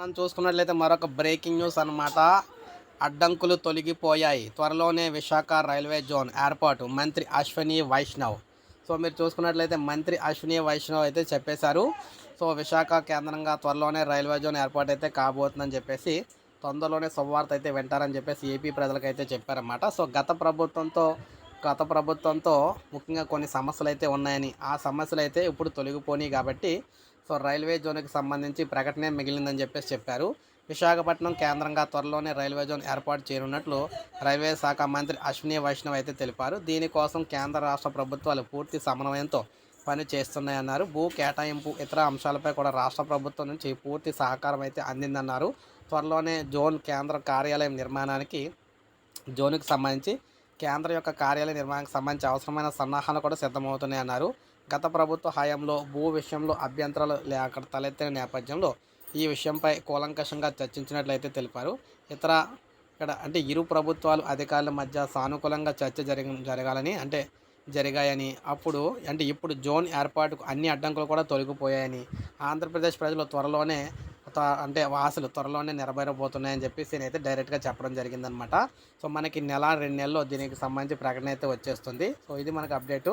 మనం చూసుకున్నట్లయితే మరొక బ్రేకింగ్ న్యూస్ అన్నమాట. అడ్డంకులు తొలగిపోయాయి. త్వరలోనే విశాఖ రైల్వే జోన్ ఏర్పాటు మంత్రి అశ్విని వైష్ణవ్. సో మీరు చూసుకున్నట్లయితే మంత్రి అశ్విని వైష్ణవ్ అయితే చెప్పేశారు. సో విశాఖ కేంద్రంగా త్వరలోనే రైల్వే జోన్ ఏర్పాటు అయితే కాబోతుందని చెప్పేసి తొందరలోనే శుభవార్త అయితే వింటారని చెప్పేసి ఏపీ ప్రజలకైతే చెప్పారన్నమాట. సో గత ప్రభుత్వంతో గత ప్రభుత్వంతో ముఖ్యంగా కొన్ని సమస్యలు అయితే ఉన్నాయని ఆ సమస్యలు అయితే ఇప్పుడు తొలగిపోయినాయి కాబట్టి సో రైల్వే జోన్కి సంబంధించి ప్రకటనే మిగిలిందని చెప్పేసి చెప్పారు. విశాఖపట్నం కేంద్రంగా త్వరలోనే రైల్వే జోన్ ఏర్పాటు చేయనున్నట్లు రైల్వే శాఖ మంత్రి అశ్విని వైష్ణవ్ అయితే తెలిపారు. దీనికోసం కేంద్ర రాష్ట్ర ప్రభుత్వాలు పూర్తి సమన్వయంతో పని చేస్తున్నాయన్నారు. భూ కేటాయింపు ఇతర అంశాలపై కూడా రాష్ట్ర ప్రభుత్వం నుంచి పూర్తి సహకారం అయితే అందిందన్నారు. త్వరలోనే జోన్ కేంద్ర కార్యాలయం నిర్మాణానికి జోన్కి సంబంధించి కేంద్రం యొక్క కార్యాలయ నిర్మాణానికి సంబంధించి అవసరమైన సన్నాహాలు కూడా సిద్ధమవుతున్నాయి అన్నారు గత ప్రభుత్వ హయాంలో భూ విషయంలో అభ్యంతరాలు లేక తలెత్తిన నేపథ్యంలో ఈ విషయంపై కూలంకషంగా చర్చించినట్లయితే తెలిపారు. ఇతర ఇక్కడ అంటే ఇరు ప్రభుత్వాలు అధికారుల మధ్య సానుకూలంగా చర్చ జరిగి జరగాలని అంటే జరిగాయని అప్పుడు అంటే ఇప్పుడు జోన్ ఏర్పాటుకు అన్ని అడ్డంకులు కూడా తొలగిపోయాయని ఆంధ్రప్రదేశ్ ప్రజలు త్వరలోనే అంటే వాసులు త్వరలోనే నెరవేరబోతున్నాయని చెప్పేసి నేనైతే డైరెక్ట్గా చెప్పడం జరిగిందనమాట. సో మనకి నెల రెండు నెలల్లో దీనికి సంబంధించి ప్రకటన అయితే వచ్చేస్తుంది. సో ఇది మనకు అప్డేటు.